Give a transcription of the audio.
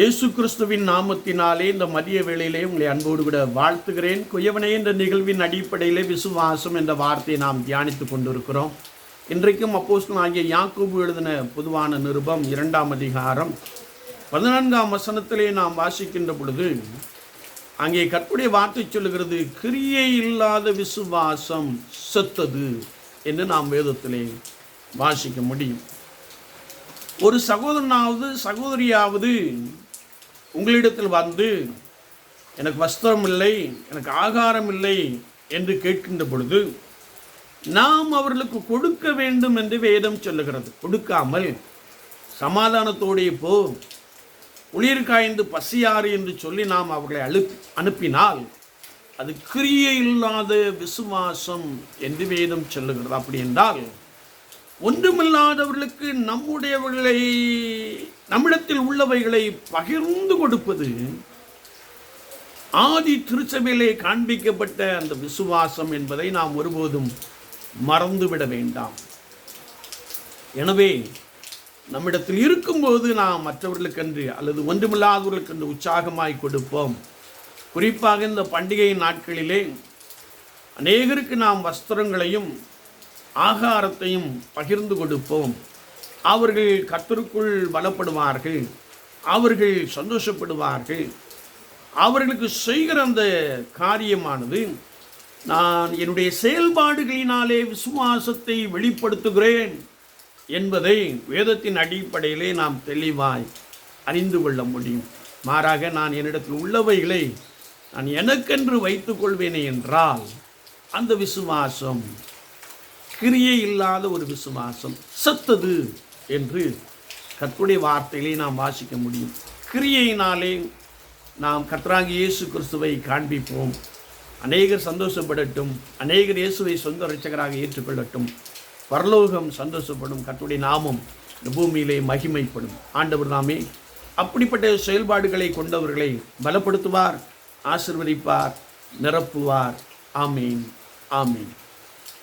இயேசு கிறிஸ்துவின் நாமத்தினாலே இந்த மதிய வேளையிலே உங்களை அன்போடு கூட வாழ்த்துகிறேன். குயவனே என்ற நிகழ்வின் அடிப்படையிலே விசுவாசம் என்ற வார்த்தையை நாம் தியானித்துக் கொண்டிருக்கிறோம். இன்றைக்கும் அப்போஸ்தலன் ஆகிய யாக்கோபு எழுதின பொதுவான நிருபம் இரண்டாம் அதிகாரம் பதினான்காம் வசனத்திலே நாம் வாசிக்கின்ற பொழுது அங்கே கற்புடைய வார்த்தை சொல்லுகிறது கிரியை இல்லாத விசுவாசம் செத்தது என்று நாம் வேதத்திலே வாசிக்க முடியும். ஒரு சகோதரனாவது சகோதரியாவது உங்களிடத்தில் வந்து எனக்கு வஸ்திரம் இல்லை எனக்கு ஆகாரம் இல்லை என்று கேட்கின்ற பொழுது நாம் அவர்களுக்கு கொடுக்க வேண்டும் என்று வேதம் சொல்லுகிறது. கொடுக்காமல் சமாதானத்தோடைய போ. உளிர் காய்ந்து பசியாறு என்று சொல்லி நாம் அவர்களை அழு அனுப்பினால் அது கிரியை இல்லாத விசுவாசம் என்று வேதம் சொல்லுகிறது. அப்படி என்றால் ஒன்றுமில்லாதவர்களுக்கு நம்முடையவர்களை நம்மிடத்தில் உள்ளவைகளை பகிர்ந்து கொடுப்பது ஆதி திருச்சபையிலே காண்பிக்கப்பட்ட அந்த விசுவாசம் என்பதை நாம் ஒருபோதும் மறந்துவிட வேண்டாம். எனவே நம்மிடத்தில் இருக்கும்போது நாம் மற்றவர்களுக்கென்று அல்லது ஒன்றுமில்லாதவர்களுக்கென்று உற்சாகமாய் கொடுப்போம். குறிப்பாக இந்த பண்டிகை நாட்களிலே அநேகருக்கு நாம் வஸ்திரங்களையும் ஆகாரத்தையும் பகிர்ந்து கொடுப்போம். அவர்கள் கத்தருக்குள் பலப்படுவார்கள். அவர்கள் சந்தோஷப்படுவார்கள். அவர்களுக்கு செய்கிற அந்த காரியமானது நான் என்னுடைய செயல்பாடுகளினாலே விசுவாசத்தை வெளிப்படுத்துகிறேன் என்பதை வேதத்தின் அடிப்படையிலே நாம் தெளிவாய் அறிந்து கொள்ள முடியும். மாறாக நான் என்னிடத்தில் உள்ளவைகளை நான் எனக்கென்று வைத்துக் கொள்வேனே என்றால் அந்த விசுவாசம் கிரியை இல்லாத ஒரு விசுவாசம். செத்தது என்று கர்த்தருடைய வார்த்தையிலே நாம் வாசிக்க முடியும். கிரியையினாலே நாம் கர்த்தராகி இயேசு கிறிஸ்துவை காண்பிப்போம். அநேகர் சந்தோஷப்படட்டும். அநேகர் இயேசுவை சொந்த ரட்சகராக ஏற்றுக்கொள்ளட்டும். பரலோகம் சந்தோஷப்படும். கத்துடைய நாமம் இந்த பூமியிலே மகிமைப்படும். ஆண்டவர் நாமே அப்படிப்பட்ட செயல்பாடுகளை கொண்டவர்களை பலப்படுத்துவார் ஆசிர்வதிப்பார் நிரப்புவார். ஆமீன். ஆமீன்.